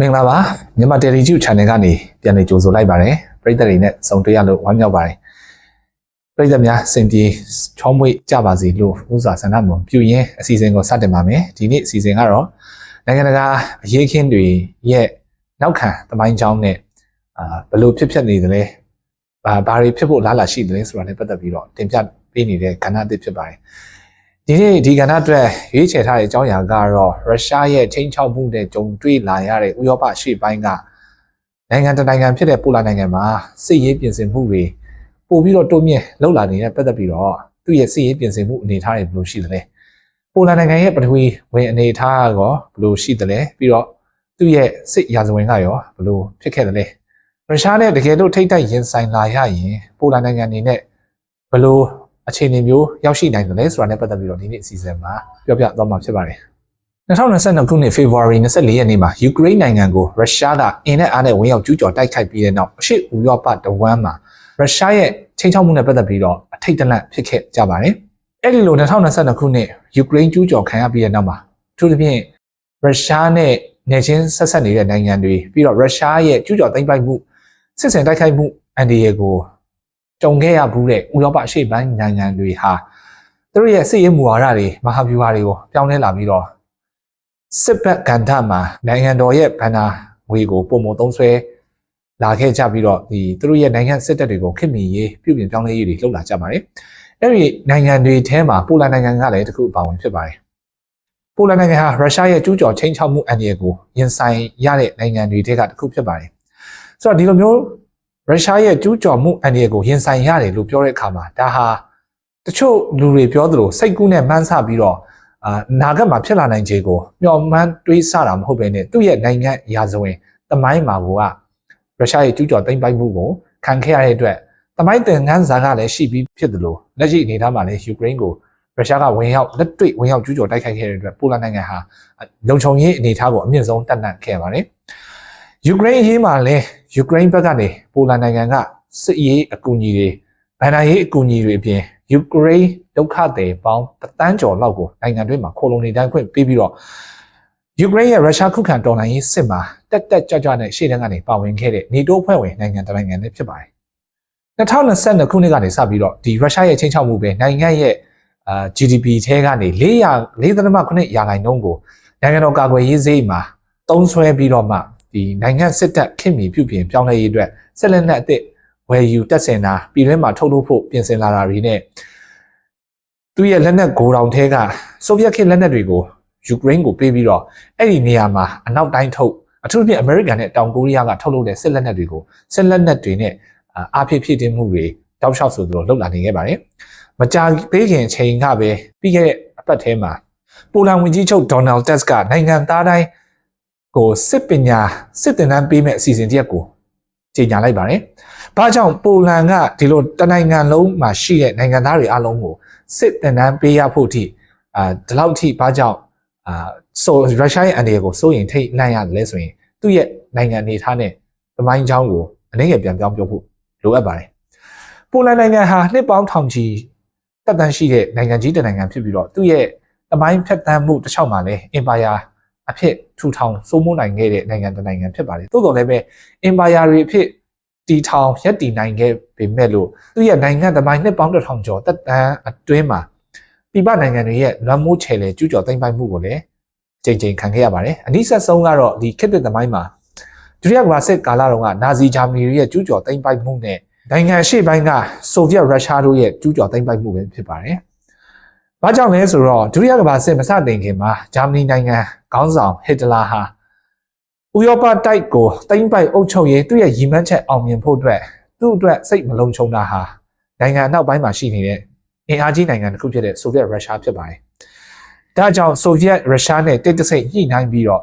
မင်္ဂလာပါမြန်မာ Television Channel ကနေပြန်လည်ကြိုဆိုလိုက်ပါတယ်ပရိသတ်တွေနဲ့ဆုံတွေ့ရလို့ဝမ်းမြောက်ပါတယ်ပရိသတ်များစင်ပြေချောမွေ့ကြပါစေလို့ဥစွာဆန္ဒမပြုရင်းအစီအစဉ်ကိုစတင်ပါမယ်ဒီနေ့အစီအစဉ်ကတော့နိုင်ငံတကာအရေးခင်းတွေရဲ့နောက်ခံသမိုင်းကြောင်းနဲ့အာဘယ်လိုဖြစ်ဖြစ်နေသလဲဘာဘာတွေဖြစ်ဖို့လားလာရှိတယ်လဲဆိုတာနဲ့ပတ်သက်ပြီးတော့တင်ပြပေးနေတဲ့ကဏ္ဍအသစ်ဖြစ်ပါတယ် ဒီနေ့ဒီကဏ္ဍအတွက်ရွေးချယ်ထားတဲ့အကြောင်းအရာကတော့ရုရှားရဲ့ချိန်ချောက်မှုနဲ့ကြုံတွေ့လာရတဲ့ဥရောပရှေ့ပိုင်းကနိုင်ငံတစ်နိုင်ငံဖြစ်တဲ့ပိုလန်နိုင်ငံမှာစစ်ရေးပြင်ဆင်မှုတွေပို့ပြီးတော့တိုးမြင့်လှုပ်လာနေတဲ့ပတ်သက်ပြီးတော့သူ့ရဲ့စစ်ရေးပြင်ဆင်မှုအနေအထားတွေဘယ်လိုရှိသလဲပိုလန်နိုင်ငံရဲ့ပထဝီဝင်အနေအထားကရောဘယ်လိုရှိသလဲပြီးတော့သူ့ရဲ့စစ်ရာဇဝင်ကရောဘယ်လိုဖြစ်ခဲ့သလဲရုရှားနဲ့တကယ်လို့ထိတ်တိုက်ရင်ဆိုင်လာရရင်ပိုလန်နိုင်ငံအနေနဲ့ဘယ်လို အခြေအနေမျိုးရောက်ရှိနိုင်တယ်လဲဆိုတာနဲ့ပတ်သက်ပြီးတော့ဒီနေ့အစီအစဉ်မှာပြောပြသွားမှာဖြစ်ပါတယ်2022ခုနှစ် February 24ရက်နေ့မှာယူကရိန်းနိုင်ငံကိုရုရှားကအင်နဲ့အားနဲ့ဝင်ရောက်ကျူးကျော်တိုက်ခိုက်ပြီးတဲ့နောက်အရှေ့ဥရောပတဝမ်းမှာရုရှားရဲ့ချိန်ချောက်မှုနဲ့ပတ်သက်ပြီးတော့အထိတ်တလန့်ဖြစ်ခဲ့ကြပါတယ်။အဲ့ဒီလို2022ခုနှစ်ယူကရိန်းကျူးကျော်ခံရပြီးတဲ့နောက်မှာအထူးသဖြင့်ရုရှားနဲ့နေချင်းဆက်ဆက်နေတဲ့နိုင်ငံတွေပြီးတော့ရုရှားရဲ့ကျူးကျော်သိမ်းပိုက်မှုစစ်စင်တိုက်ခိုက်မှုအန်ဒီယေကို ကြုံခဲ့ရဘူးတဲ့ဥရောပအရှေ့ပိုင်းနိုင်ငံတွေဟာသူတို့ရဲ့စစ်ရေးမူဝါဒတွေမဟာဗျူဟာတွေကိုပြောင်းလဲလာပြီးတော့စစ်ဘက်ကဏ္ဍမှာနိုင်ငံတော်ရဲ့ဗန္နာငွေကိုပုံမသုံးဆွဲလာခဲ့ကြပြီးတော့ဒီသူတို့ရဲ့နိုင်ငံစစ်တပ်တွေကိုခင်မီရေးပြုပြင်ပြောင်းလဲရေးတွေလှုပ်လာကြပါတယ်။အဲဒီနိုင်ငံတွေထဲမှာပိုလန်နိုင်ငံကလည်းတစ်ခုအပါဝင်ဖြစ်ပါတယ်။ပိုလန်နိုင်ငံဟာရုရှားရဲ့ကျူးကျော်ချင်းချောက်မှုအန္တရာယ်ကိုရင်ဆိုင်ရတဲ့နိုင်ငံတွေထဲကတစ်ခုဖြစ်ပါတယ်။ဆိုတော့ဒီလိုမျိုး ရုရှားရဲ့ကျူးကျော်မှုအန္တရာယ်ကိုရင်ဆိုင်ရတယ်လို့ပြောတဲ့အခါမှာဒါဟာတချို့လူတွေပြောသလိုစိတ်ကူးနဲ့မှန်းဆပြီးတော့အာနာဂတ်မှာဖြစ်လာနိုင်ခြေကိုမျှော်မှန်းတွေးဆတာမဟုတ်ဘဲနဲ့သူ့ရဲ့နိုင်ငံရာဇဝင်တမိုင်းမှာကရုရှားရဲ့ကျူးကျော်သိမ်းပိုက်မှုကိုခံခဲ့ရတဲ့အတွက်တမိုင်းသင်ခန်းစာကလည်းရှိပြီးဖြစ်တယ်လို့လက်ရှိအနေအထားမှာလည်းယူကရိန်းကိုရုရှားကဝင်ရောက်လက်တွေ့ဝင်ရောက်ကျူးကျော်တိုက်ခိုက်ခဲ့တဲ့အတွက်ပိုလန်နိုင်ငံဟာလုံခြုံရေးအနေအထားကိုအမြင့်ဆုံးတက်နှံ့ခဲ့ပါတယ်။ယူကရိန်းအရေးမှာလည်း ယူကရိန်းဘက်ကနေပိုလန်နိုင်ငံကစစ်ရေးအကူအညီတွေဗန်နာရေးအကူအညီတွေအပြင်ယူကရိန်းဒုက္ခသည်ပေါင်းတန်းကျော်လောက်ကိုနိုင်ငံတွင်းမှာခိုလုံနေတိုင်းခွင့်ပေးပြီးတော့ယူကရိန်းရဲ့ရုရှားခုခံတော်လှန်ရေးစစ်မှာတက်တက်ကြွကြွနဲ့ရှေ့တန်းကနေပါဝင်ခဲ့တဲ့နေတိုးဖွဲ့ဝင်နိုင်ငံတိုင်းနိုင်ငံတွေဖြစ်ပါတယ်။2022ခုနှစ်ကနေစပြီးတော့ဒီရုရှားရဲ့ချင်းချောက်မှုပဲနိုင်ငံရဲ့အာ GDP ထဲကနေ400 4.9ရာခိုင်နှုန်းကိုနိုင်ငံတော်ကာကွယ်ရေးဈေးမှာတုံးဆွဲပြီးတော့မှ ဒီနိုင်ငံစစ်တပ်ခင်မီပြုပြင်ပြောင်းလဲရေးအတွက်ဆက်လက်နဲ့အသစ်ဝယ်ယူတက်ဆင်တာပြည်တွင်းမှာထုတ်လုပ်ဖို့ပြင်ဆင်လာတာတွေနဲ့သူ့ရဲ့လက်နက်ဂိုတောင်ထဲကဆိုဗီယက်ခေတ်လက်နက်တွေကိုယူကရိန်းကိုပေးပြီးတော့အဲ့ဒီနေရာမှာအနောက်တိုင်းထုတ်အထူးသဖြင့်အမေရိကန်နဲ့တောင်ကိုရီးယားကထုတ်လုပ်တဲ့စစ်လက်နက်တွေကိုစစ်လက်နက်တွေနဲ့အားဖြစ်ဖြစ်တင်မှုတွေတောက်လျှောက်ဆိုသလိုလှုပ်လာနေခဲ့ပါတယ်။မကြာသေးခင်အချိန်ကပဲပြီးခဲ့တဲ့အပတ်ထဲမှာပိုလန်ဝန်ကြီးချုပ်ဒေါ်နယ်တက်စ်ကနိုင်ငံသားတိုင်း ကိုစစ်ပညာစစ်သင်တန်းပေးမဲ့အစီအစဉ်တရက်ကိုကြေညာလိုက်ပါတယ်။ဘာကြောင့်ပိုလန်ကဒီလိုတနိုင်ငံလုံးမှာရှိတဲ့နိုင်ငံသားတွေအလုံးကိုစစ်သင်တန်းပေးရဖို့အထိအာဒီလောက်ထိဘာကြောင့်အာဆိုရုရှားရဲ့အနေကိုစိုးရင်ထိတ်လန့်ရတယ်လဲဆိုရင်သူ့ရဲ့နိုင်ငံအနေထားနဲ့သမိုင်းချောင်းကိုအနည်းငယ်ပြန်ပြောင်းပြောဖို့လိုအပ်ပါတယ်။ပိုလန်နိုင်ငံဟာနှစ်ပေါင်းထောင်ချီတက်တန်းရှိတဲ့နိုင်ငံကြီးတစ်နိုင်ငံဖြစ်ပြီးတော့သူ့ရဲ့သမိုင်းဖြတ်သန်းမှုတစ်ချောင်းမှာလည်းအင်ပါယာ အဖြစ်ထူထောင်စိုးမိုးနိုင်ခဲ့တဲ့နိုင်ငံတစ်နိုင်ငံဖြစ်ပါတယ်။သို့တော်လည်းပဲအင်ပါယာတွေအဖြစ်တီထောင်ရက်တည်နိုင်ခဲ့ပေမဲ့လို့သူ့ရဲ့နိုင်ငံသမိုင်းနှစ်ပေါင်းတစ်ထောင်ကျော်တက်တန်းအတွင်းမှာပြည်ပနိုင်ငံတွေရဲ့လွှမ်းမိုးချယ်လေကျူးကျော်သိမ်းပိုက်မှုကိုလည်းချိန်ချိန်ခံခဲ့ရပါတယ်။အနည်းဆက်ဆုံးကတော့ဒီခေတ်သစ်သမိုင်းမှာဒုတိယကမ္ဘာစစ်ကာလတုန်းကနာဇီဂျာမနီရဲ့ကျူးကျော်သိမ်းပိုက်မှုနဲ့နိုင်ငံရှေ့ပိုင်းကဆိုဗီယက်ရုရှားတို့ရဲ့ကျူးကျော်သိမ်းပိုက်မှုပဲဖြစ်ပါတယ်။ ဘာကြောင့်လဲဆိုတော့ဒုတိယကမ္ဘာစစ်မစတင်ခင်မှာဂျာမနီနိုင်ငံခေါင်းဆောင်ဟစ်တလာဟာဥရောပတိုက်ကိုသိမ်းပိုက်အုပ်ချုပ်ရေးသူ့ရဲ့ရည်မှန်းချက်အောင်မြင်ဖို့အတွက်သူ့အတွက်စိတ်မလုံးချုံတာဟာနိုင်ငံအနောက်ပိုင်းမှာရှိနေတဲ့အင်အားကြီးနိုင်ငံတစ်ခုဖြစ်တဲ့ဆိုဗီယက်ရုရှားဖြစ်ပါတယ်။ဒါကြောင့်ဆိုဗီယက်ရုရှားနဲ့တိတ်တဆိတ်ညှိနှိုင်းပြီးတော့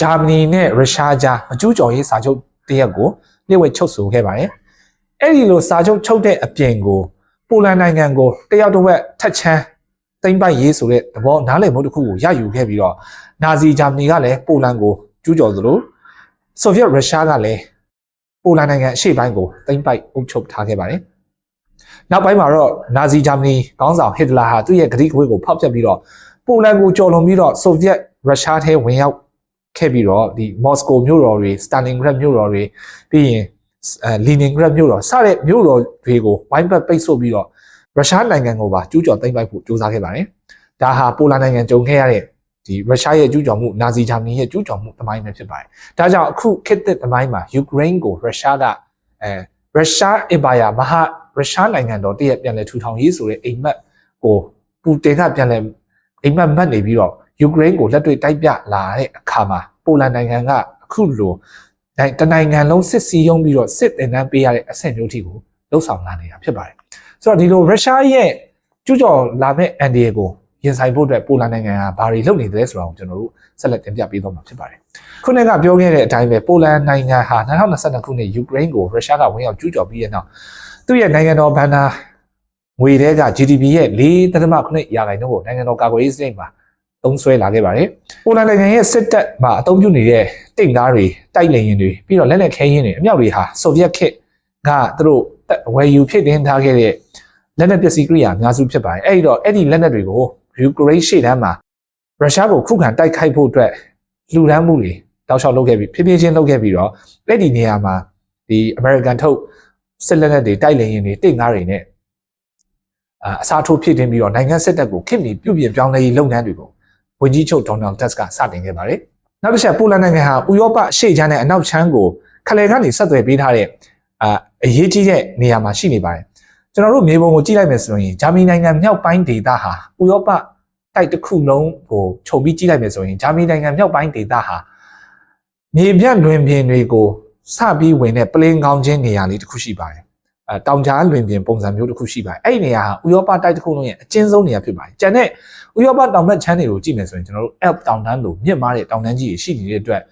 ဂျာမနီနဲ့ရုရှားကြားမကျူးကျော်ရေးစာချုပ်တရက်ကိုလျှို့ဝှက်ချုပ်ဆိုခဲ့ပါတယ်။အဲ့ဒီလိုစာချုပ်ချုပ်တဲ့အပြင်ကိုပိုလန်နိုင်ငံကိုတယောက်တစ်ဝက်ထက်ချမ်း သိမ်းပိုက်ရေးဆိုတဲ့သဘောနားလည်မှုတစ်ခုကိုရယူခဲ့ပြီးတော့နာဇီဂျာမနီကလည်းပိုလန်ကိုကျူးကျော်သလိုဆိုဗီယက်ရုရှားကလည်းပိုလန်နိုင်ငံအရှေ့ပိုင်းကိုသိမ်းပိုက်အုပ်ချုပ်ထားခဲ့ပါတယ်။နောက်ပိုင်းမှာတော့နာဇီဂျာမနီခေါင်းဆောင်ဟစ်တလာဟာသူ့ရဲ့ဂရိကဝေးကိုဖောက်ဖျက်ပြီးတော့ပိုလန်ကိုကျော်လွန်ပြီးတော့ဆိုဗီယက်ရုရှားထဲဝင်ရောက်ခဲ့ပြီးတော့ဒီမော်စကိုမြို့တော်တွေစတာလင်ဂရတ်မြို့တော်တွေပြီးရင်အဲလီနင်ဂရတ်မြို့တော်စတဲ့မြို့တော်တွေကိုဝိုင်းပတ်ပိတ်ဆို့ပြီးတော့ ရုရှားနိုင်ငံကိုပါကျူးကျော်သိမ်းပိုက်ဖို့ကြိုးစားခဲ့ပါတယ်။ဒါဟာပိုလန်နိုင်ငံကြုံခဲ့ရတဲ့ဒီရုရှားရဲ့ကျူးကျော်မှုနာဇီဂျာမနီရဲ့ကျူးကျော်မှုတမိုင်းပဲဖြစ်ပါတယ်။ဒါကြောင့်အခုခေတ်သစ်တမိုင်းမှာယူကရိန်းကိုရုရှားကအဲရုရှားအင်ပါယာမဟာရုရှားနိုင်ငံတော်တည့်ရပြန်လဲထူထောင်ရေးဆိုတဲ့အိမ်မက်ကိုပူတင်ကပြန်လဲအိမ်မက်မှတ်နေပြီးတော့ယူကရိန်းကိုလက်တွေ့တိုက်ပြလာတဲ့အခါမှာပိုလန်နိုင်ငံကအခုလိုနိုင်တနိုင်ငံလုံးစစ်စီးရုံးပြီးတော့စစ်တင်တန်းပေးရတဲ့အဆင့်မျိုးထိကိုလှုပ်ဆောင်လာနေတာဖြစ်ပါတယ် ဆိုတော့ဒီလိုရုရှားရဲ့ကျူးကျော်လာမဲ့အန်ဒီယေကိုရင်ဆိုင်ဖို့အတွက်ပိုလန်နိုင်ငံကဘာတွေလုပ်နေတယ်ဆိုတာကိုကျွန်တော်တို့ဆက်လက်တင်ပြပေးသွားမှာဖြစ်ပါတယ်ခုနကပြောခဲ့တဲ့အတိုင်းပဲပိုလန်နိုင်ငံဟာ2022ခုနှစ်ယူကရိန်းကိုရုရှားကဝင်ရောက်ကျူးကျော်ပြီးတဲ့နောက်သူ့ရဲ့နိုင်ငံတော်ဘဏ္ဍာငွေတွေက GDP ရဲ့4.9ရာခိုင်နှုန်းကိုနိုင်ငံတော်ကာကွယ်ရေးစနစ်မှာသုံးစွဲလာခဲ့ပါတယ်။ပိုလန်နိုင်ငံရဲ့စစ်တပ်မှာအသုံးပြုနေတဲ့တင့်ကားတွေတိုက်လေရင်တွေပြီးတော့လက်လက်ခဲယင်းတွေအမြောက်တွေဟာဆိုဗီယက်ခေတ်ကသူတို့ ဝယ်ယူဖြစ်တင်ထားခဲ့တဲ့လက်နက်ပစ္စည်းကိရိယာအများစုဖြစ်ပါတယ်။အဲဒီတော့အဲ့ဒီလက်နက်တွေကိုယူကရိန်းရှေ့တန်းမှာရုရှားကိုခုခံတိုက်ခိုက်ဖို့အတွက်လူဒန်းမှုတွေတောက်လျှောက်လုပ်ခဲ့ပြီးဖြည်းဖြည်းချင်းလုပ်ခဲ့ပြီးတော့အဲ့ဒီနေရာမှာဒီ American ထုတ်စစ်လက်နက်တွေတိုက်လေရင်တွေတင့်ကားတွေနဲ့အစားထိုးဖြစ်တင်ပြီးတော့နိုင်ငံစစ်တပ်ကိုခေတ်မီပြုပြင်ပြောင်းလဲရေးလုပ်ငန်းတွေကိုဝန်ကြီးချုပ်ဒေါ်နယ်တက်စ်ကစတင်ခဲ့ပါတယ်။နောက်တစ်ချက်ပိုလန်နိုင်ငံဟာဥရောပအရှေ့ချမ်းနဲ့အနောက်ချမ်းကိုခလယ်ကနေဆက်သွယ်ပေးထားတဲ့ အာအရေးကြီးတဲ့နေရာမှာရှိနေပါတယ်။ကျွန်တော်တို့မြေပုံကိုကြည့်လိုက်မယ်ဆိုရင်ဂျာမနီနိုင်ငံမြောက်ပိုင်းဒေသဟာဥရောပတိုက်တစ်ခုလုံးကိုခြုံပြီးကြည့်လိုက်မယ်ဆိုရင်ဂျာမနီနိုင်ငံမြောက်ပိုင်းဒေသဟာမြေပြန့်လွင်ပြင်တွေကိုစပြီးဝင်တဲ့ပလင်းကောင်းချင်းနေရာလေးတစ်ခုရှိပါတယ်။အဲတောင်ကြားလွင်ပြင်ပုံစံမျိုးတစ်ခုရှိပါတယ်။အဲ့ဒီနေရာဟာဥရောပတိုက်တစ်ခုလုံးရဲ့အကျဉ်းဆုံးနေရာဖြစ်ပါတယ်။ကျန်တဲ့ဥရောပတောင်ဘက်ချမ်းတွေကိုကြည့်မယ်ဆိုရင်ကျွန်တော်တို့ Alp တောင်တန်းလိုမြင့်မားတဲ့တောင်တန်းကြီးတွေရှိနေတဲ့အတွက်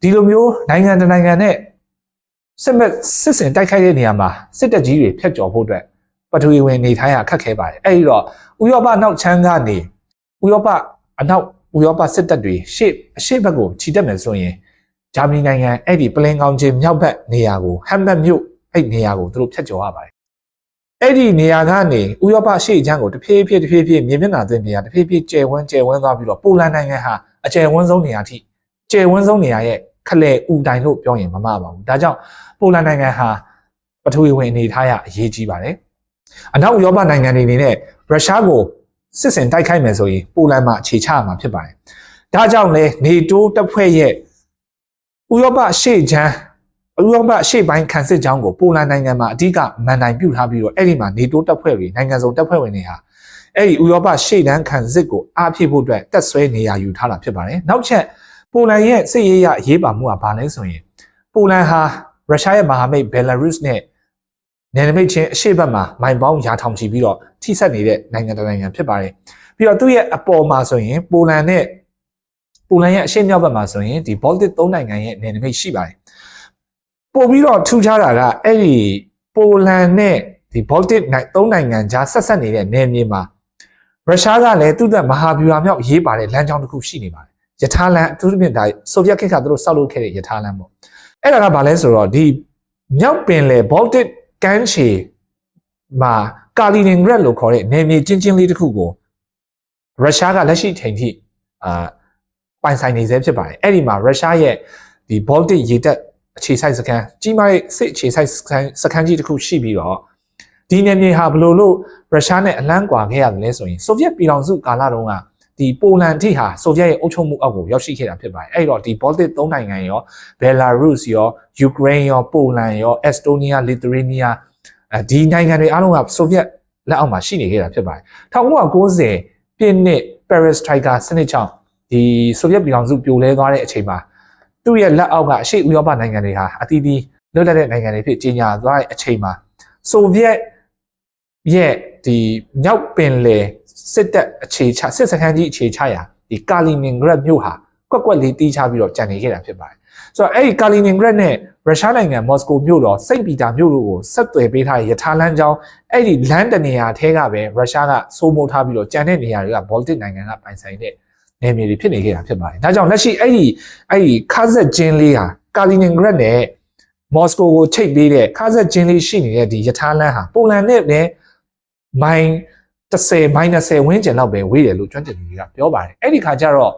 ဒီလိုမျိုးနိုင်ငံတနိုင်ငံနဲ့ စစ်မဲ့စစ်စင်တိုက်ခိုက်တဲ့နေရာမှာစစ်တပ်ကြီးတွေဖျက်ကျော်ဖို့အတွက်ပထဝီဝင်နေထိုင်ရခက်ခဲပါတယ်အဲ့ဒီတော့ဥရောပနောက်ချမ်းကနေဥရောပအနောက်ဥရောပစစ်တပ်တွေရှေ့အရှေ့ဘက်ကိုခြိတက်မယ်ဆိုရင်ဂျာမနီနိုင်ငံအဲ့ဒီပလင်ကောင်ချင်းမြောက်ဘက်နေရာကိုဟမ်ဘတ်မြို့အဲ့နေရာကိုသူတို့ဖျက်ကျော်ရပါတယ်အဲ့ဒီနေရာကနေဥရောပရှေ့ချမ်းကိုတဖြည်းဖြည်းတဖြည်းဖြည်းမြေမျက်နှာသွင်းနေရတဖြည်းဖြည်းကျယ်ဝန်းကျယ်ဝန်းသွားပြီးတော့ပိုလန်နိုင်ငံဟာအကျယ်ဝန်းဆုံးနေရာထိကျယ်ဝန်းဆုံးနေရာရဲ့ ခလဲဥတိုင်လို့ပြောရင်မမှားပါဘူးဒါကြောင့်ပိုလန်နိုင်ငံဟာပထဝီဝင်အနေထားရအရေးကြီးပါတယ်အနောက်ဥရောပနိုင်ငံတွေအနေနဲ့ရုရှားကိုစစ်စင်တိုက်ခိုက်မယ်ဆိုရင်ပိုလန်မှာအခြေချရမှာဖြစ်ပါတယ်ဒါကြောင့်လေနေတိုးတပ်ဖွဲ့ရဲ့ဥရောပရှေ့ချမ်းဥရောပရှေ့ပိုင်းခံစစ်ကြောင်းကိုပိုလန်နိုင်ငံမှာအဓိကမန်တိုင်ပြုထားပြီးတော့အဲ့ဒီမှာနေတိုးတပ်ဖွဲ့တွေနိုင်ငံစုံတပ်ဖွဲ့ဝင်တွေဟာအဲ့ဒီဥရောပရှေ့တန်းခံစစ်ကိုအားဖြည့်ဖို့အတွက်တက်ဆွဲနေရာယူထားတာဖြစ်ပါတယ်နောက်ချက် ပိုလန်ရဲ့စစ်ရေးရအရေးပါမှုကဘာလဲဆိုရင်ပိုလန်ဟာရုရှားရဲ့မဟာမိတ်ဘယ်လာရုစ်နဲ့နယ်နိမိတ်ချင်းအရှေ့ဘက်မှာမိုင်ပေါင်းရာထောင်ချီပြီးတော့ထိစပ်နေတဲ့နိုင်ငံတစ်နိုင်ငံဖြစ်ပါတယ်ပြီးတော့သူ့ရဲ့အပေါ်မှာဆိုရင်ပိုလန်နဲ့ပိုလန်ရဲ့အရှေ့မြောက်ဘက်မှာဆိုရင်ဒီ Baltic ၃နိုင်ငံရဲ့နယ်နိမိတ်ရှိပါတယ်ပို့ပြီးတော့ထူးခြားတာကအဲ့ဒီပိုလန်နဲ့ဒီ Baltic ၃နိုင်ငံကြားဆက်ဆက်နေတဲ့နယ်မြေမှာရုရှားကလည်းသူ့သက်မဟာဗျူဟာမြောက်ရေးပါတဲ့လမ်းကြောင်းတစ်ခုရှိနေပါတယ် ယထာလန်အထူးသဖြင့်ဒါဆိုဗီယက်ခေတ်ကသူတို့စောက်လုပ်ခဲ့တဲ့ယထာလန်ပေါ့အဲ့ဒါကဘာလဲဆိုတော့ဒီမြောက်ပင်လယ် Baltic ကမ်းခြေမှာကာလီနင်ဂရက်လို့ခေါ်တဲ့နယ်မြေချင်းချင်းလေးတစ်ခုကိုရုရှားကလက်ရှိချိန်ထိအာပိုင်ဆိုင်နေဆဲဖြစ်ပါတယ်အဲ့ဒီမှာရုရှားရဲ့ဒီ Baltic ရေတပ်အခြေစိုက်စခန်းကြီးမားတဲ့စစ်အခြေစိုက်စခန်းစခန်းကြီးတစ်ခုရှိပြီးတော့ဒီနယ်မြေဟာဘလို့လို့ရုရှားနဲ့အလန်းကွာခဲ့ရတယ်လဲဆိုရင်ဆိုဗီယက်ပြည်ထောင်စုကာလတုန်းက ဒီပိုလန်ထိဟာဆိုဗီယက်ရဲ့အုပ်ချုပ်မှုအောက်ကိုရောက်ရှိခဲ့တာဖြစ်ပါတယ်အဲ့တော့ဒီ Baltic ၃နိုင်ငံရောဘယ်လာရုစ်ရောယူကရိန်းရောပိုလန်ရောအက်စတိုးနီးယားလစ်သူရေးနီးယားအဲဒီနိုင်ငံတွေအားလုံးကဆိုဗီယက်လက်အောက်မှာရှိနေခဲ့တာဖြစ်ပါတယ်1990ပြည့်နှစ် Paris Tiger စနစ်ကြောင့်ဒီဆိုဗီယက်ပြည်ထောင်စုပြိုလဲသွားတဲ့အချိန်မှာသူ့ရဲ့လက်အောက်ကအရှေ့ဥရောပနိုင်ငံတွေဟာအသီးသီးလွတ်လပ်တဲ့နိုင်ငံတွေဖြစ်ကြီးညာသွားတဲ့အချိန်မှာဆိုဗီယက်ရဲ့ဒီမြောက်ပင်လယ် စစ်တပ်အခြေချစစ်စခန်းကြီးအခြေချရာဒီကာလီနင်ဂရက်မြို့ဟာကွက်ကွက်လေးတီးချပြီးတော့ကြံနေခဲ့တာဖြစ်ပါတယ်ဆိုတော့အဲ့ဒီကာလီနင်ဂရက်နဲ့ရုရှားနိုင်ငံမော်စကိုမြို့တော်စိန့်ပီတာမြို့တို့ကိုဆက်သွယ်ပေးထားတဲ့ယထာလမ်းကြောင်းအဲ့ဒီလမ်းတနေရာထဲကပဲရုရှားကစိုးမိုးထားပြီးတော့ကြံတဲ့နေရာတွေကဘော်လတစ်နိုင်ငံကပိုင်ဆိုင်တဲ့နယ်မြေတွေဖြစ်နေခဲ့တာဖြစ်ပါတယ်ဒါကြောင့်လက်ရှိအဲ့ဒီအဲ့ဒီခါဇက်ကျင်းလေးဟာကာလီနင်ဂရက်နဲ့မော်စကိုကိုချိတ်ပေးတဲ့ခါဇက်ကျင်းလေးရှိနေတဲ့ဒီယထာလမ်းဟာပိုလန်နဲ့လည်းမိုင် 30မိုင်20ဝန်းကျင်လောက်ပဲဝေးတယ်လို့ကျွမ်းကျင်သူတွေကပြောပါတယ်အဲ့ဒီခါကျတော့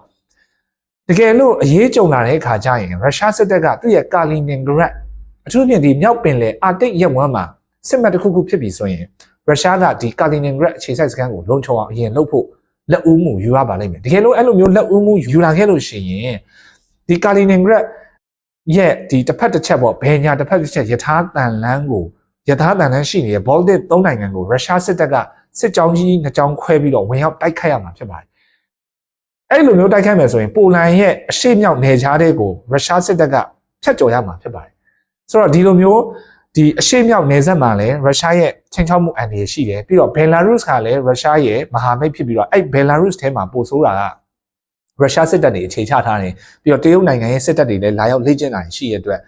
တကယ်လို့အရေးကြုံလာတဲ့အခါကျရင်ရုရှားစစ်တပ်ကသူ့ရဲ့ကာလီနင်ဂရတ်အထူးဖြင့်ဒီမြောက်ပင်လယ်အာတိတ်ရက်ဝမ်းမှာစစ်မှတ်တစ်ခုခုဖြစ်ပြီဆိုရင်ရုရှားကဒီကာလီနင်ဂရတ်အခြေစိုက်စခန်းကိုလုံခြုံအောင်အရင်လုပ်ဖို့လက်ဦးမှုယူရပါလိမ့်မယ်တကယ်လို့အဲ့လိုမျိုးလက်ဦးမှုယူလာခဲ့လို့ရှိရင်ဒီကာလီနင်ဂရတ်ရဲ့ဒီတစ်ဖက်တစ်ချက်ပေါ့ဘယ်ညာတစ်ဖက်တစ်ချက်ယထာတန်လန်းကိုယထာတန်လန်းရှိနေတဲ့ဘောလ်တစ်သုံးနိုင်ငံကိုရုရှားစစ်တပ်က စစ်ကြောင်းကြီးနှစ်ကြောင်းခွဲပြီးတော့ဝင်ရောက်တိုက်ခိုက်ရမှာဖြစ်ပါတယ်အဲ့လိုမျိုးတိုက်ခိုက်မယ်ဆိုရင်ပိုလန်ရဲ့အရှိမြောက်နယ်ခြားတွေကိုရုရှားစစ်တပ်ကဖျက်ကျော်ရမှာဖြစ်ပါတယ်ဆိုတော့ဒီလိုမျိုးဒီအရှိမြောက်နယ်စပ်မှာလည်းရုရှားရဲ့ချင်းချောက်မှုအန္တရာယ်ရှိတယ်ပြီးတော့ဘယ်လာရုစ်ကလည်းရုရှားရဲ့မဟာမိတ်ဖြစ်ပြီးတော့အဲ့ဘယ်လာရုစ်ထဲမှာပို့ဆိုးတာကရုရှားစစ်တပ်တွေအခြေချထားတယ်ပြီးတော့တရုတ်နိုင်ငံရဲ့စစ်တပ်တွေလည်းလာရောက်လေ့ကျင့်တာရှိရတဲ့အတွက်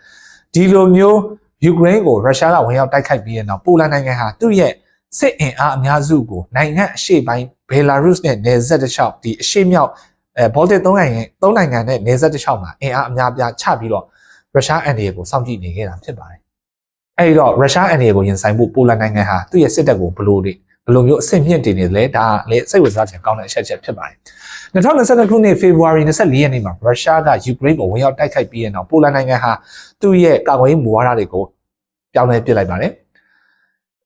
ဒီလိုမျိုးယူကရိန်းကိုရုရှားကဝင်ရောက်တိုက်ခိုက်ပြီးတဲ့နောက်ပိုလန်နိုင်ငံဟာသူ့ရဲ့ စစ်အင်အားအများစုကိုနိုင်ငံအရှေ့ပိုင်းဘယ်လာရုစ်နဲ့နယ်စပ်တစ်လျှောက်ဒီအရှေ့မြောက်အဲဘောလတစ်သုံးနိုင်ငံသုံးနိုင်ငံနဲ့နယ်စပ်တစ်လျှောက်မှာအင်အားအများပြားချပြီးတော့ရုရှားအန်ဒီယေကိုစောင့်ကြည့်နေခဲ့တာဖြစ်ပါတယ်။အဲဒီတော့ရုရှားအန်ဒီယေကိုရင်ဆိုင်ဖို့ပိုလန်နိုင်ငံဟာသူ့ရဲ့စစ်တပ်ကိုဘလို့တွေဘလို့မျိုးအဆင့်မြင့်တင်နေတယ်လဲဒါလည်းစိတ်ဝင်စားစရာကောင်းတဲ့အချက်ချက်ဖြစ်ပါတယ်။2022ခုနှစ်ဖေဖော်ဝါရီ24ရက်နေ့မှာရုရှားကယူကရိန်းကိုဝင်ရောက်တိုက်ခိုက်ပြီးတဲ့နောက်ပိုလန်နိုင်ငံဟာသူ့ရဲ့ကာကွယ်ရေးမူဝါဒတွေကိုပြောင်းလဲပစ်လိုက်ပါတယ်။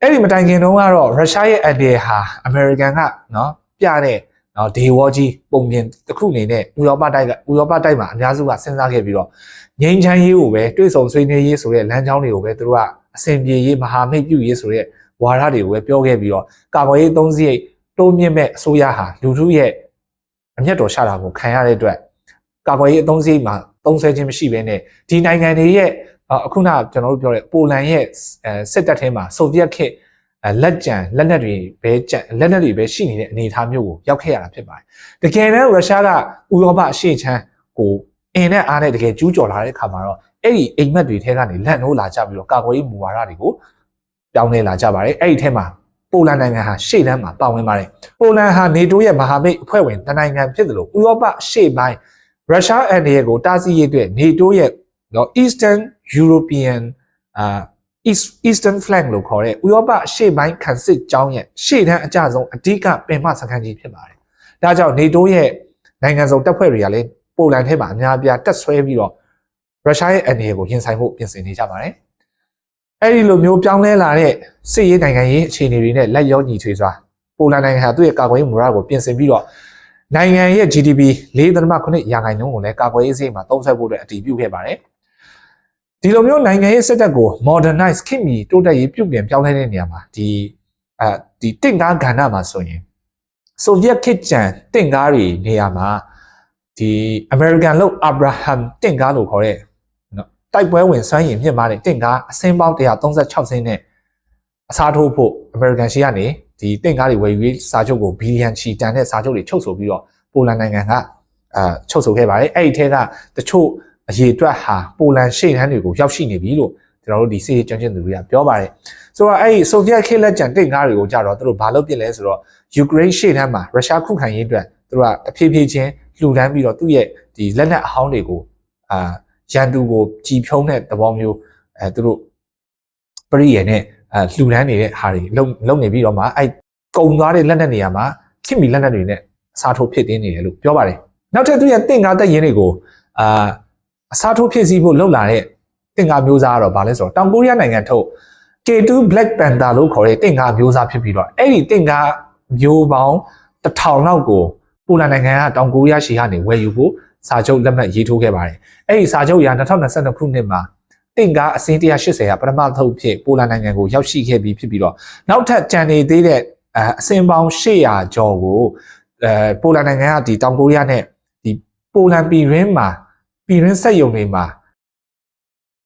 အဲ့ဒီမတိုင်ခင်တုန်းကတော့ရုရှားရဲ့အန်ဒီယေဟာအမေရိကန်ကနော်ပြတဲ့နော်ဒေဝကြီးပုံပြင်တစ်ခုအနေနဲ့ဥရောပတိုက်ကဥရောပတိုက်မှာအများစုကစဉ်းစားခဲ့ပြီးတော့ငြိမ်းချမ်းရေးကိုပဲတွေ့ဆုံဆွေးနွေးရေးဆိုတဲ့လမ်းကြောင်းတွေကိုပဲသူတို့ကအစဉ်ပြေရေးမဟာမိတ်ပြုရေးဆိုတဲ့ဝါဒတွေကိုပဲပြောခဲ့ပြီးတော့ကာကွယ်ရေးသုံးစရိတ်တိုးမြင့်မဲ့အစိုးရဟာလူထုရဲ့အမျက်တော်ရှာတာကိုခံရတဲ့အတွက်ကာကွယ်ရေးအသုံးစရိတ်မှာသုံးဆွဲခြင်းမရှိဘဲနဲ့ဒီနိုင်ငံတွေရဲ့ အခုနကျွန်တော်တို့ပြောတဲ့ပိုလန်ရဲ့စစ်တပ်ထဲမှာဆိုဗီယက်ခေတ်လက်ကျန်လက်နက်တွေပဲကျန်လက်နက်တွေပဲရှိနေတဲ့အနေအထားမျိုးကိုရောက်ခဲ့ရတာဖြစ်ပါတယ်။တကယ်တမ်းရုရှားကဥရောပအရှေ့ချမ်းကိုအင်နဲ့အားနဲ့တကယ်ကျူးကျော်လာတဲ့အခါမှာတော့အဲ့ဒီအိမ်မက်တွေထဲကနေလက်နိုးလာကြပြီးတော့ကာကွယ်ရေးမူဝါဒတွေကိုပြောင်းလဲလာကြပါတယ်။အဲ့ဒီထဲမှာပိုလန်နိုင်ငံဟာရှေ့တန်းမှာပါဝင်ပါတယ်။ပိုလန်ဟာနေတိုးရဲ့မဟာမိတ်အဖွဲ့ဝင်တနိုင်ငံဖြစ်တယ်လို့ဥရောပရှေ့ပိုင်းရုရှားအန်ဒီယေကိုတားဆီးရေးအတွက်နေတိုးရဲ့ နော် Eastern European အာ East Eastern Flank လို့ခေါ်တဲ့ဥရောပအရှေ့ပိုင်းခံစစ်ကြောင်းရဲ့ရှေ့တန်းအကြဆုံးအဓိကပင်မစခန်းကြီးဖြစ်ပါတယ်။ဒါကြောင့် NATO ရဲ့နိုင်ငံစုံတပ်ဖွဲ့တွေကလည်းပိုလန်ထဲမှာအများအပြားတက်ဆွဲပြီးတော့ရုရှားရဲ့အနေကိုရင်ဆိုင်ဖို့ပြင်ဆင်နေကြပါတယ်။အဲဒီလိုမျိုးပြောင်းလဲလာတဲ့စစ်ရေးနိုင်ငံရေးအခြေအနေတွေနဲ့လက်ရောညီထွေစွာပိုလန်နိုင်ငံဟာသူ့ရဲ့ကာကွယ်ရေးမူဝါဒကိုပြင်ဆင်ပြီးတော့နိုင်ငံရဲ့ GDP 4.9ရာခိုင်နှုန်းကိုလည်းကာကွယ်ရေးစရိတ်မှာသုံးစွဲဖို့အတွက်အတည်ပြုခဲ့ပါတယ်။ ဒီလိုမျိုးနိုင်ငံရေးစစ်တပ်ကို modernize ခေတ်မီတိုးတက်ရေးပြုပြင်ပြောင်းလဲတဲ့နေရာမှာဒီအဲဒီတင့်ကားကဏ္ဍမှာဆိုရင်ဆိုဗီယက်ခေတ်ကျန်တင့်ကားတွေနေရာမှာဒီ American လို့ Abraham တင့်ကားလို့ခေါ်တဲ့နော်တိုက်ပွဲဝင်စွမ်းရည်မြင့်မားတဲ့တင့်ကားအစင်းပေါင်း136စင်းနဲ့အစားထိုးဖို့ American ရှိကနေဒီတင့်ကားတွေဝယ်ယူစာချုပ်ကိုဘီလီယံချီတန်တဲ့စာချုပ်တွေချုပ်ဆိုပြီးတော့ပိုလန်နိုင်ငံကအာချုပ်ဆိုခဲ့ပါတယ်အဲ့ဒီထဲကတချို့ အရေးအတွက်ဟာပိုလန်ရှေ့တန်းတွေကိုရောက်ရှိနေပြီလို့ကျွန်တော်တို့ဒီစစ်ရေးကျွမ်းကျင်သူတွေကပြောပါတယ်ဆိုတော့အဲ့ဒီဆိုဗီယက်ခေတ်လက်ကျန်တင့်ကားတွေကိုကြတော့သူတို့ဘာလုပ်ပြလဲဆိုတော့ယူကရိန်းရှေ့တန်းမှာရုရှားခုခံရေးအတွက်သူတို့ကတဖြည်းဖြည်းချင်းလှူဒန်းပြီးတော့သူ့ရဲ့ဒီလက်နက်အဟောင်းတွေကိုအာရန်သူကိုကြည်ဖြုံးတဲ့သဘောမျိုးအဲသူတို့ပရိယေနဲ့အဲလှူဒန်းနေတဲ့ဟာတွေလုံလုံနေပြီးတော့မှအဲ့ကုံသွားတဲ့လက်နက်နေရာမှာခင်မီလက်နက်တွေနဲ့အစားထိုးဖြစ်တင်းနေတယ်လို့ပြောပါတယ်နောက်ထပ်သူရဲ့တင့်ကားတက်ရင်တွေကိုအာ အစားထိုးဖြစ်စည်းဖို့လှုပ်လာတဲ့တင်ကားမျိုးစားကတော့ဗာလဲဆိုတော့တောင်ကိုရီးယားနိုင်ငံထုတ် K2 Black Panther လို့ခေါ်တဲ့တင်ကားမျိုးစားဖြစ်ပြီးတော့အဲ့ဒီတင်ကားမျိုးပေါင်းတစ်ထောင်လောက်ကိုပိုလန်နိုင်ငံကတောင်ကိုရီးယားရှီကနေဝယ်ယူဖို့စာချုပ်လက်မှတ်ရေးထိုးခဲ့ပါတယ်။အဲ့ဒီစာချုပ်ရာ2022ခုနှစ်မှာတင်ကားအစင်း180ကပထမထုတ်ဖြစ်ပိုလန်နိုင်ငံကိုရောက်ရှိခဲ့ပြီးဖြစ်ပြီးတော့နောက်ထပ်ကြံနေသေးတဲ့အစင်းပေါင်း800ကျော်ကိုအဲပိုလန်နိုင်ငံကဒီတောင်ကိုရီးယားနဲ့ဒီပိုလန်ပြည်ရင်းမှာ ပြည်ရင်းစက်ရုံတွေမှာ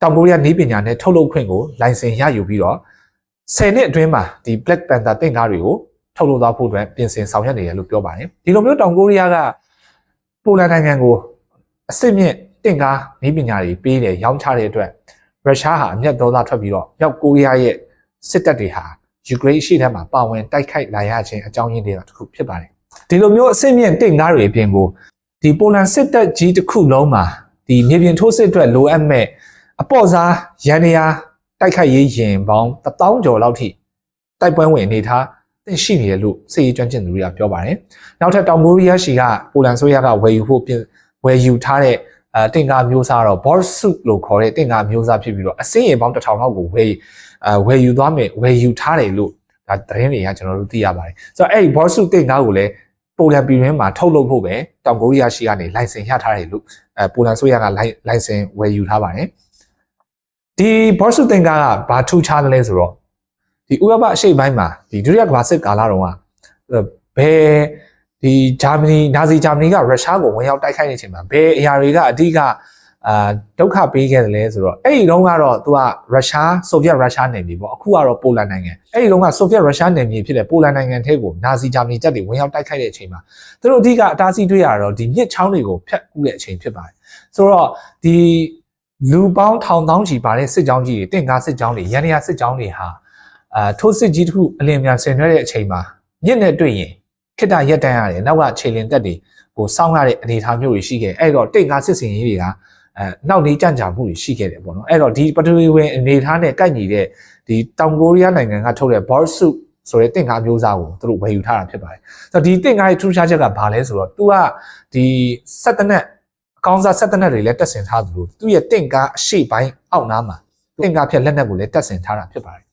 တောင်ကိုရီးယားနေပညာနဲ့ထုတ်လုပ်ခွင့်ကိုလိုင်စင်ရယူပြီးတော့10နှစ်အတွင်းမှာဒီ Black Panther တင့်ကားတွေကိုထုတ်လုပ်သွားဖို့အတွက်ပြင်ဆင်ဆောင်ရွက်နေတယ်လို့ပြောပါတယ်ဒီလိုမျိုးတောင်ကိုရီးယားကပိုလန်နိုင်ငံကိုအစစ်မြင့်တင့်ကားနေပညာတွေပေးတယ်ရောင်းချတဲ့အတွက်ရုရှားဟာအမျက်ဒေါသထွက်ပြီးတော့မြောက်ကိုရီးယားရဲ့စစ်တပ်တွေဟာယူကရိန်းရှေ့ထဲမှာပါဝင်တိုက်ခိုက်လာရခြင်းအကြောင်းရင်းတွေကတစ်ခုဖြစ်ပါတယ်ဒီလိုမျိုးအစစ်မြင့်တင့်ကားတွေအပြင်ကိုဒီပိုလန်စစ်တပ်ကြီးတစ်ခုလုံးမှာ ဒီမြေပြင်ထိုးစစ်အတွက်လိုအပ်မဲ့အပေါ့စားရန်နေရာတိုက်ခိုက်ရေးရင်ပေါင်း1000ကျော်လောက်ထိတိုက်ပွဲဝင်အနေထားသိရှိနေတယ်လို့စစ်ရေးကျွမ်းကျင်သူတွေကပြောပါတယ်။နောက်ထပ်တောင်ကိုရီးယားရှီကပိုလန်ဆိုရကဝယ်ယူဖို့ပြင်ဝယ်ယူထားတဲ့အဲတင်ကားမျိုးစားတော့ board suit လို့ခေါ်တဲ့တင်ကားမျိုးစားဖြစ်ပြီးတော့အစင်းရေပေါင်းတစ်ထောင်လောက်ကိုဝယ်အဲဝယ်ယူသွားမယ်ဝယ်ယူထားတယ်လို့ဒါသတင်းတွေကကျွန်တော်တို့သိရပါတယ်ဆိုတော့အဲ့ဒီ board suit တင်ကားကိုလည်းပိုလန်ပြည်တွင်းမှာထုတ်လုပ်ဖို့ပဲတောင်ကိုရီးယားရှိကနေလိုင်စင်ရထားတယ်လို့ အဲပိုလန်ဆိုရကလိုင်စင်ဝယ်ယူထားပါတယ်ဒီ board suit တင်ကားကဘာထူးခြားတယ်လဲဆိုတော့ဒီဥရောပအရှေ့ပိုင်းမှာဒီဒုတိယကမ္ဘာစစ်ကာလတုန်းကဘယ်ဒီဂျာမနီနာဇီဂျာမနီကရုရှားကိုဝင်ရောက်တိုက်ခိုက်နေချိန်မှာဘယ်အရာတွေကအဓိက အာဒုက္ခပေးခဲ့တယ်လဲဆိုတော့အဲ့ဒီတုန်းကတော့သူကရုရှားဆိုဗီယက်ရုရှားနယ်မြေပေါ့အခုကတော့ပိုလန်နိုင်ငံအဲ့ဒီတုန်းကဆိုဗီယက်ရုရှားနယ်မြေဖြစ်တဲ့ပိုလန်နိုင်ငံထဲကိုနာဇီဂျာမနီတပ်တွေဝင်ရောက်တိုက်ခိုက်တဲ့အချိန်မှာသူတို့အဓိကအတားဆီးတွေ့ရတော့ဒီမြစ်ချောင်းတွေကိုဖျက်ကူးတဲ့အချိန်ဖြစ်ပါတယ်ဆိုတော့ဒီလူပေါင်းထောင်တောင်းချီပါတဲ့စစ်ကြောင်းကြီးတွေတင့်ကားစစ်ကြောင်းတွေရန်ရစစ်ကြောင်းတွေဟာအာထိုးစစ်ကြီးတစ်ခုအလင်းမြန်ဆင်နွှဲတဲ့အချိန်မှာမြစ်နဲ့တွေ့ရင်ခိတ္တရက်တန်းရတယ်နောက်ကခြေလင်တက်တွေကိုစောင်းရတဲ့အနေအထားမျိုးတွေရှိခဲ့အဲ့တော့တိတ်ကားစစ်စင်ရေးတွေက အဲနောက်နေကြံ့ကြာမှုတွေရှိခဲ့တယ်ပေါ့နော်အဲ့တော့ဒီပထဝီဝင်အနေအထားနဲ့ကိုက်ညီတဲ့ဒီတောင်ကိုရီးယားနိုင်ငံကထုတ်တဲ့ board suit ဆိုတဲ့တင့်ကားမျိုးစားကိုသူတို့ဝယ်ယူထားတာဖြစ်ပါတယ်ဆိုတော့ဒီတင့်ကားရဲ့ထူးခြားချက်ကဘာလဲဆိုတော့ तू ကဒီစက်တနက်အကောင်းစားစက်တနက်တွေလည်းတက်ဆင်ထားသလိုသူ့ရဲ့တင့်ကားအရှိပိုင်းအောက်နားမှာတင့်ကားဖြတ်လက်နက်ကိုလည်းတက်ဆင်ထားတာဖြစ်ပါတယ်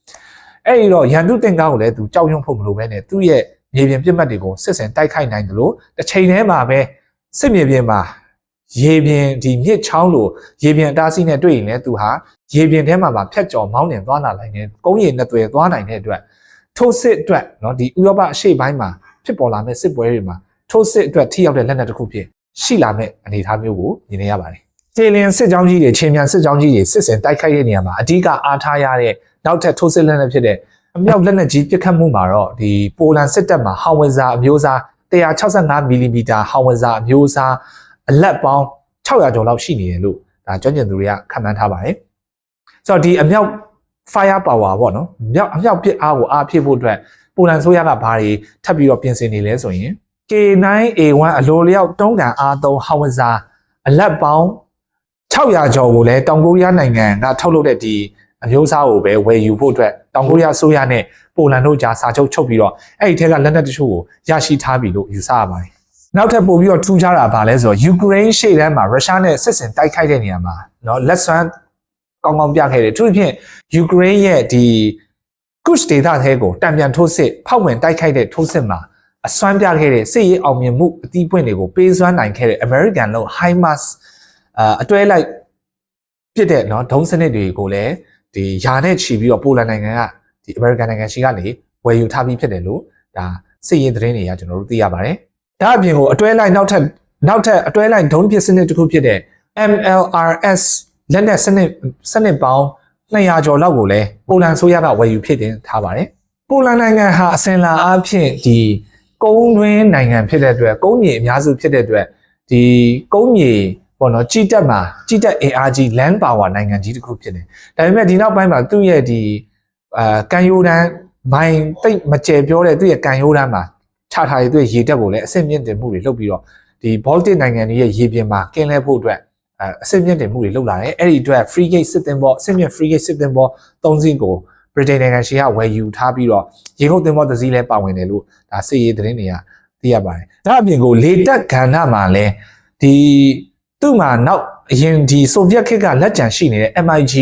အဲ့ဒီတော့ရန်သူတင့်ကားကိုလည်းသူကြောက်ရွံ့ဖို့မလိုဘဲနဲ့သူ့ရဲ့မြေပြင်ပြစ်မှတ်တွေကိုစစ်စင်တိုက်ခိုက်နိုင်တယ်လို့တစ်ချိန်တည်းမှာပဲစစ်မြေပြင်မှာ ရေပြင်ဒီမြစ်ချောင်းလိုရေပြင်အတားဆီးနဲ့တွေ့ရင်လည်းသူဟာရေပြင်ထဲမှာပါဖြတ်ကျော်မောင်းနှင်သွားလာနိုင်တယ်ကုန်းရည်နဲ့တွေ့သွားနိုင်တဲ့အတွက်ထိုးစစ်အတွက်เนาะဒီဥရောပအရှေ့ပိုင်းမှာဖြစ်ပေါ်လာမဲ့စစ်ပွဲတွေမှာထိုးစစ်အတွက်ထိရောက်တဲ့လက်နက်တစ်ခုဖြစ်ရှိလာမဲ့အနေအထားမျိုးကိုမြင်နေရပါတယ်ခြေလင်စစ်ကြောင်းကြီးတွေချင်းမြန်စစ်ကြောင်းကြီးတွေစစ်စင်တိုက်ခိုက်တဲ့နေရာမှာအဓိကအားထားရတဲ့နောက်ထပ်ထိုးစစ်လက်နက်ဖြစ်တဲ့အမြောက်လက်နက်ကြီးပစ်ခတ်မှုမှာတော့ဒီပိုလန်စစ်တပ်မှာဟောင်ဝင်ဇာအမျိုးအစား165မီလီမီတာဟောင်ဝင်ဇာအမျိုးအစား အလက်ပေါင်း600ကျော်လောက်ရှိနေတယ်လို့ဒါကျွမ်းကျင်သူတွေကခန့်မှန်းထားပါတယ်။ဆိုတော့ဒီအမြောက် fire power ပေါ့နော်။မြောက်အမြောက်ပစ်အားကိုအားဖြည့်ဖို့အတွက်ပိုလန်ဆိုရကဘာတွေထပ်ပြီးတော့ပြင်ဆင်နေလဲဆိုရင် K9A1 အလိုလျောက်တုံးကန်အားသုံးဟောင်ဝင်ဇာအလက်ပေါင်း600ကျော်ကိုလည်းတောင်ကိုရီးယားနိုင်ငံကထုတ်လုပ်တဲ့ဒီအမျိုးအစားကိုပဲဝယ်ယူဖို့အတွက်တောင်ကိုရီးယားဆိုရနဲ့ပိုလန်တို့ကြားစာချုပ်ချုပ်ပြီးတော့အဲ့ဒီထက်ကလက်နက်တချို့ကိုရရှိထားပြီလို့ယူဆရပါတယ်။ နောက်ထပ်ပို့ပြီးတော့ထူးခြားတာဗာလဲဆိုတော့ယူကရိန်းရှေ့တန်းမှာရုရှားနဲ့စစ်စင်တိုက်ခိုက်တဲ့နေရာမှာเนาะလက်ဆွမ်းကောင်းကောင်းပြခဲ့တယ်။သူ့ဖြင့်ယူကရိန်းရဲ့ဒီကုရှ်ဒေတာထဲကိုတံပြန်ထိုးစစ်ဖောက်ဝင်တိုက်ခိုက်တဲ့ထိုးစစ်မှာအစွမ်းပြခဲ့တဲ့စစ်ရေးအောင်မြင်မှုအသီးပွင့်တွေကိုပေးစွမ်းနိုင်ခဲ့တဲ့ American လို့ HIMARS အအတွဲလိုက်ပြစ်တဲ့เนาะဒုံးစနစ်တွေကိုလည်းဒီယာနဲ့ချီပြီးတော့ပိုလန်နိုင်ငံကဒီအမေရိကန်နိုင်ငံရှိကနေဝယ်ယူထားပြီးဖြစ်တယ်လို့ဒါစစ်ရေးသတင်းတွေကကျွန်တော်တို့သိရပါတယ်။ ဒါအပြင်ကိုအတွဲလိုက်နောက်ထပ်နောက်ထပ်အတွဲလိုက်ဒုံးပစ်စနစ်တစ်ခုဖြစ်တဲ့ MLRS လက်နက်စနစ်စနစ်ပေါင်း200ကျော်လောက်ကိုလည်းပိုလန်ဆိုရကဝယ်ယူဖြစ်တင်ထားပါတယ်။ပိုလန်နိုင်ငံဟာအစင်လာအားဖြင့်ဒီကုန်းတွင်းနိုင်ငံဖြစ်တဲ့အတွက်ကုန်းမြေအများစုဖြစ်တဲ့အတွက်ဒီကုန်းမြေပေါ့နော်ကြီးတက်မှာကြီးတက်အင်အားကြီး land power နိုင်ငံကြီးတစ်ခုဖြစ်တယ်ဒါပေမဲ့ဒီနောက်ပိုင်းမှာသူ့ရဲ့ဒီအာကန်ယိုဒန်မိုင်တိတ်မကျယ်ပြောတဲ့သူ့ရဲ့ကန်ယိုဒန်မှာ ချထားတဲ့သူ့ရဲ့ရေတက်ကိုလည်းအဆင့်မြင့်တင်မှုတွေလုပ်ပြီးတော့ဒီ Baltic နိုင်ငံတွေရဲ့ရေပြင်မှာကင်းလဲဖို့အတွက်အဆင့်မြင့်တင်မှုတွေလုပ်လာတယ်အဲ့ဒီအတွက် free gate စစ်တင်ဘောအဆင့်မြင့် free gate စစ်တင်ဘော၃စင်းကို Britain နိုင်ငံရှိကဝယ်ယူထားပြီးတော့ရေခုတ်တင်ဘောတစ်စီးလဲပါဝင်တယ်လို့ဒါစစ်ရေးသတင်းတွေကသိရပါတယ်ဒါအပြင်ကိုလေတက်ကဏ္ဍမှာလည်းဒီသူ့မှာနောက်အရင်ဒီဆိုဗီယက်ခေတ်ကလက်ကျန်ရှိနေတဲ့ MiG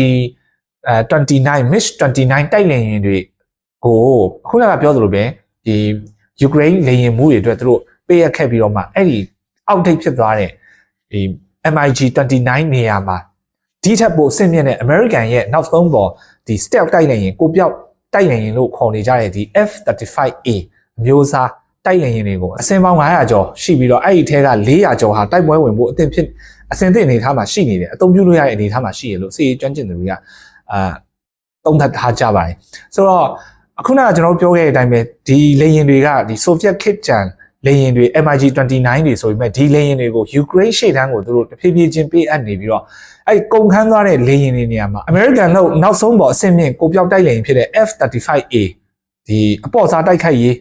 အဲ29 MiG 29တိုက်လေယာဉ်တွေကိုခုနကပြောသလိုပဲဒီ ယူကရိန်းလေယာဉ်မှုတွေအတွက်သူတို့ပေးရခဲ့ပြီးတော့မှအဲ့ဒီအောက်ဒိတ်ဖြစ်သွားတဲ့ဒီ MiG 29နေရာမှာဒီထက်ပိုအဆင့်မြင့်တဲ့ American ရဲ့နောက်ဆုံးပေါ်ဒီ stealth တိုက်လေယာဉ်ကိုပြောက်တိုက်လေယာဉ်လို့ခေါ်နေကြတဲ့ဒီ F35A အမျိုးအစားတိုက်လေယာဉ်တွေကိုအစင်ပေါင်း900ကျော်ရှိပြီးတော့အဲ့ဒီထဲက400ကျော်ဟာတိုက်ပွဲဝင်ဖို့အသင့်ဖြစ်အစင်သင့်အနေထားမှာရှိနေတယ်အသုံးပြုလို့ရတဲ့အနေထားမှာရှိရလို့စီရေးကျွမ်းကျင်သူတွေကအာသုံးသပ်ထားကြပါတယ်ဆိုတော့ အခုနကကျွန်တော်ပြောခဲ့တဲ့အတိုင်းပဲဒီလေယာဉ်တွေကဒီ Soviet kit ကြံလေယာဉ်တွေ MiG-29 တွေဆိုပေမဲ့ဒီလေယာဉ်တွေကို Ukraine ရှေ့တန်းကိုသူတို့တဖြည်းဖြည်းချင်းပေးအပ်နေပြီးတော့အဲ့ကုန်ခန်းသွားတဲ့လေယာဉ်တွေနေရာမှာ American လို့နောက်ဆုံးပေါ်အဆင့်မြင့်ကိုပြောက်တိုက်လေယာဉ်ဖြစ်တဲ့ F-35A ဒီအပေါ်စားတိုက်ခိုက်ရေး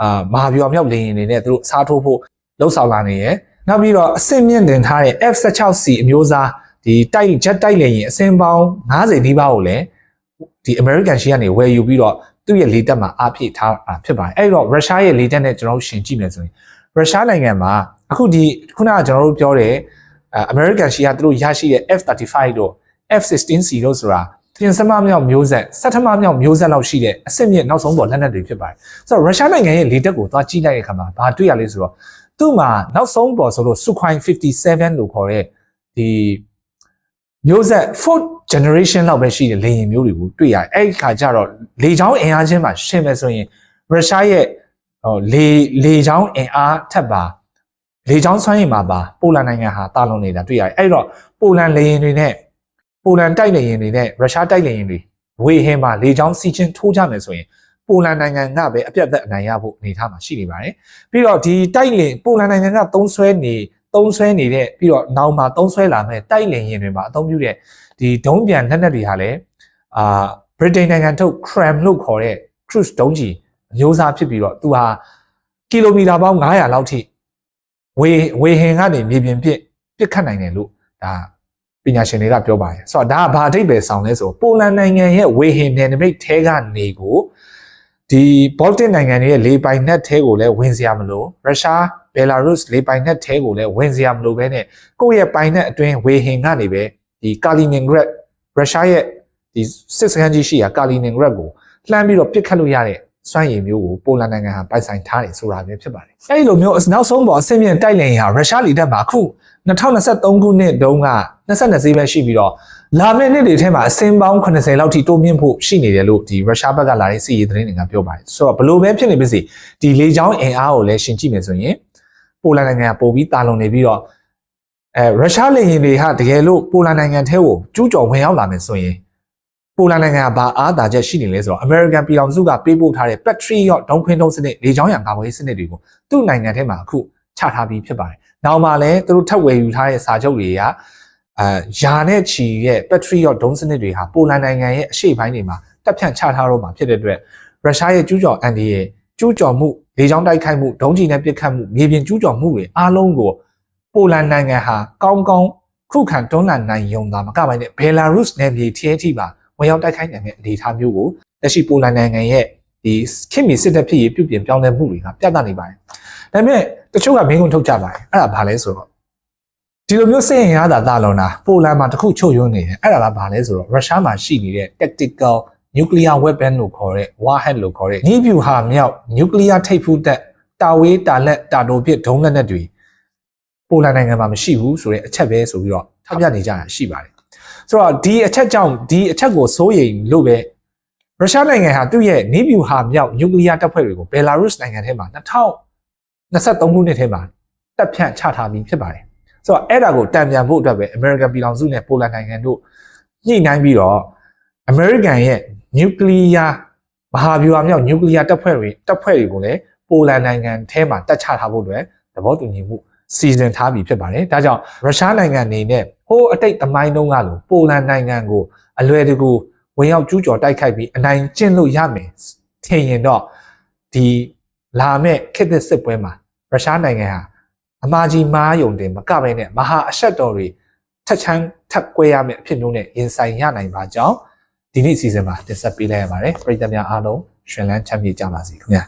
အာမဟာဗျူဟာမြောက်လေယာဉ်တွေနဲ့သူတို့စားထိုးဖို့လှုပ်ဆောင်လာနေရယ်နောက်ပြီးတော့အဆင့်မြင့်တင်ထားတဲ့ F16C အမျိုးအစားဒီတိုက် jet တိုက်လေယာဉ်အစင်းပေါင်း90နီးပါးကိုလည်းဒီ American ရှိကနေဝယ်ယူပြီးတော့ သူ့ရဲ့လေတပ်မှာအားဖြည့်ထားတာဖြစ်ပါတယ်အဲ့တော့ရုရှားရဲ့လေတပ်နဲ့ကျွန်တော်တို့ရှင်ကြည့်မယ်ဆိုရင်ရုရှားနိုင်ငံမှာအခုဒီခုနကကျွန်တော်တို့ပြောတဲ့အဲ American ရှိကသူတို့ရရှိတဲ့ F35 တို့ F16C တို့ဆိုတာပြင်စမမြောက်မျိုးဆက်စက်ထမမြောက်မျိုးဆက်လောက်ရှိတဲ့အစ်စ်မြင့်နောက်ဆုံးပေါ်လက်နက်တွေဖြစ်ပါတယ်ဆိုတော့ရုရှားနိုင်ငံရဲ့လေတပ်ကိုသွားကြည့်လိုက်တဲ့အခါမှာဘာတွေ့ရလဲဆိုတော့သူ့မှာနောက်ဆုံးပေါ်ဆိုလို့ Sukhoi 57လို့ခေါ်တဲ့ဒီ မျိုးဆက် fourth generation လောက်ပဲရှိတဲ့လေယာဉ်မျိုးတွေကိုတွေ့ရတယ်အဲ့ဒီခါကျတော့လေချောင်းအင်အားချင်းမှာရှင်းမယ်ဆိုရင်ရုရှားရဲ့ဟိုလေလေချောင်းအင်အားထက်ပါလေချောင်းဆွမ်းရည်မှာပါပိုလန်နိုင်ငံဟာတာလွန်နေတာတွေ့ရတယ်အဲ့တော့ပိုလန်လေယာဉ်တွေနဲ့ပိုလန်တိုက်လေယာဉ်တွေနဲ့ရုရှားတိုက်လေယာဉ်တွေဝေဟင်မှာလေချောင်းစီးချင်းထိုးကြမယ်ဆိုရင်ပိုလန်နိုင်ငံကပဲအပြတ်သက်အနိုင်ရဖို့အနေအထားမှာရှိနေပါတယ်ပြီးတော့ဒီတိုက်လေပိုလန်နိုင်ငံကသုံးဆွဲနေ သုံးဆွဲနေတဲ့ပြီးတော့နောက်မှာသုံးဆွဲလာမဲ့တိုက်လေယာဉ်တွေမှာအသုံးပြုတဲ့ဒီဒုံးပြန်လက်နက်တွေဟာလည်းအာဗြိတိန်နိုင်ငံထုတ် Cram လို့ခေါ်တဲ့ cruise ဒုံးကြီးအမျိုးအစားဖြစ်ပြီးတော့သူဟာကီလိုမီတာပေါင်း900လောက်ထိဝေဝေဟင်ကနေမြေပြင်ပြစ်ပြစ်ခတ်နိုင်တယ်လို့ဒါပညာရှင်တွေကပြောပါတယ်ဆိုတော့ဒါကဘာအဓိပ္ပာယ်ဆောင်လဲဆိုပိုလန်နိုင်ငံရဲ့ဝေဟင်နယ်နိမိတ်ထဲကနေကိုဒီ Baltic နိုင်ငံတွေရဲ့လေပိုင်နက်ထဲကိုလည်းဝင်စရာမလိုရုရှား ဘယ်လာရုစ်လေပိုင်နက်ထဲကိုလည်းဝင်စရာမလိုပဲနဲ့ကိုယ့်ရဲ့ပိုင်နက်အတွင်းဝေဟင်ကနေပဲဒီကာလီနင်ဂရက်ရုရှားရဲ့ဒီစစ်စခန်းကြီးရှိရာကာလီနင်ဂရက်ကိုလှမ်းပြီးတော့ပစ်ခတ်လို့ရတဲ့စွမ်းရည်မျိုးကိုပိုလန်နိုင်ငံဟာပိုင်ဆိုင်ထားတယ်ဆိုတာပဲဖြစ်ပါတယ်။အဲဒီလိုမျိုးနောက်ဆုံးပေါ်အဆင့်မြင့်တိုက်လင်ဟာရုရှားလေတပ်မှာအခု2023ခုနှစ်တုန်းက22ဈေးပဲရှိပြီးတော့လာမယ့်နှစ်တွေထဲမှာအစင်ပေါင်း80လောက်ထိတိုးမြင့်ဖို့ရှိနေတယ်လို့ဒီရုရှားဘက်ကလာတဲ့စီးရီသတင်းတွေကပြောပါတယ်။ဆိုတော့ဘလို့ပဲဖြစ်နေပါစေဒီလေကြောင်းအင်အားကိုလည်းရှင်ကြည့်မယ်ဆိုရင် ပိုလန်နိုင်ငံကပိုပြီးတာလွန်နေပြီးတော့အဲရုရှားလေယာဉ်တွေဟာတကယ်လို့ပိုလန်နိုင်ငံထဲကိုကျူးကျော်ဝင်ရောက်လာမယ်ဆိုရင်ပိုလန်နိုင်ငံကဘာအားသာချက်ရှိနေလဲဆိုတော့ American ပြည်အောင်စုကပေးပို့ထားတဲ့ Patriot ဒုံးခွင်းဒုံးစနစ်လေကြောင်းရန်ကာကွယ်ရေးစနစ်တွေကိုသူ့နိုင်ငံထဲမှာအခုချထားပြီးဖြစ်ပါတယ်။နောက်မှလည်းသူတို့ထပ်ဝယ်ယူထားတဲ့စာချုပ်တွေကအာယာနဲ့ချီရဲ့ Patriot ဒုံးစနစ်တွေဟာပိုလန်နိုင်ငံရဲ့အရှေ့ပိုင်းတွေမှာတပ်ဖြန့်ချထားတော့မှာဖြစ်တဲ့အတွက်ရုရှားရဲ့ကျူးကျော်အန်ဒီရဲ့ ကျူးကျော်မှုလေကြောင်းတိုက်ခိုက်မှုဒုံးကျည်နဲ့ပစ်ခတ်မှုမြေပြင်ကျူးကျော်မှုတွေအားလုံးကိုပိုလန်နိုင်ငံဟာကောင်းကောင်းခုခံတွန်းလှန်နိုင်ရုံသာမကပါနဲ့ဘယ်လာရုစ်နယ်မြေထဲထိပါဝင်ရောက်တိုက်ခိုက်နိုင်တဲ့အနေအထားမျိုးကိုလက်ရှိပိုလန်နိုင်ငံရဲ့ဒီခင်မီစစ်တပ်ဖြစ်ရေးပြုပြင်ပြောင်းလဲမှုတွေကပြသနေပါတယ်။ဒါပေမဲ့တချို့ကမင်းကုန်းထုတ်ကြပါတယ်။အဲ့ဒါဘာလဲဆိုတော့ဒီလိုမျိုးစိတ်ရင်ရတာတာလွန်တာပိုလန်မှာတခုချုပ်ယွန်းနေတယ်။အဲ့ဒါကဘာလဲဆိုတော့ရုရှားမှာရှိနေတဲ့ tactical nuclear weapon လို့ခေါ်တဲ့ warhead လို့ခေါ်တဲ့နီးဗျူဟာမြောက် nuclear ထိပ်ဖူးတပ်တာဝေးတာလက်တာတိုပစ်ဒုံးလက်နက်တွေပိုလန်နိုင်ငံမှာမရှိဘူးဆိုတဲ့အချက်ပဲဆိုပြီးတော့ထောက်ပြနေကြတာရှိပါတယ်ဆိုတော့ဒီအချက်ကြောင့်ဒီအချက်ကိုစိုးရိမ်လို့ပဲရုရှားနိုင်ငံဟာသူ့ရဲ့နီးဗျူဟာမြောက်နျူကလ িয়ার တပ်ဖွဲ့တွေကိုဘယ်လာရုစ်နိုင်ငံထဲမှာ2023ခုနှစ်ထဲမှာတပ်ဖြန့်ချထားပြီးဖြစ်ပါတယ်ဆိုတော့အဲ့ဒါကိုတံပြန်ဖို့အတွက်ပဲအမေရိကန်ပြည်ထောင်စုနဲ့ပိုလန်နိုင်ငံတို့ညှိနှိုင်းပြီးတော့အမေရိက န်ရဲ့နျူကလ িয়ার မဟာဗျူဟာမြောက်နျူကလ িয়ার တပ်ဖွဲ့တွေတပ်ဖွဲ့တွေကိုလည်းပိုလန်နိုင်ငံထဲမှာတပ်ချထားဖို့အတွက်သဘောတူညီမှုစီစဉ်ထားပြီးဖြစ်ပါတယ်။ဒါကြောင့်ရုရှားနိုင်ငံအနေနဲ့ဟိုးအတိတ်သမိုင်းတုန်းကလိုပိုလန်နိုင်ငံကိုအလွယ်တကူဝင်ရောက်ကျူးကျော်တိုက်ခိုက်ပြီးအနိုင်ကျင့်လို့ရမယ်ထင်ရင်တော့ဒီလာမဲ့ခေတ်သစ်စစ်ပွဲမှာရုရှားနိုင်ငံဟာအမာကြီးမားယုံတင်မကပဲနဲ့မဟာအဆက်တော်တွေထက်ချမ်းထပ်ကွဲရမယ့်အဖြစ်မျိုးနဲ့ရင်ဆိုင်ရနိုင်ပါကြောင်း ဒီနေ့အစီအစဉ်မှာတင်ဆက်ပေးလိုက်ရပါတယ်ပရိသတ်များအားလုံးရှင်လန်းချမ်းမြေ့ကြပါစေခင်ဗျာ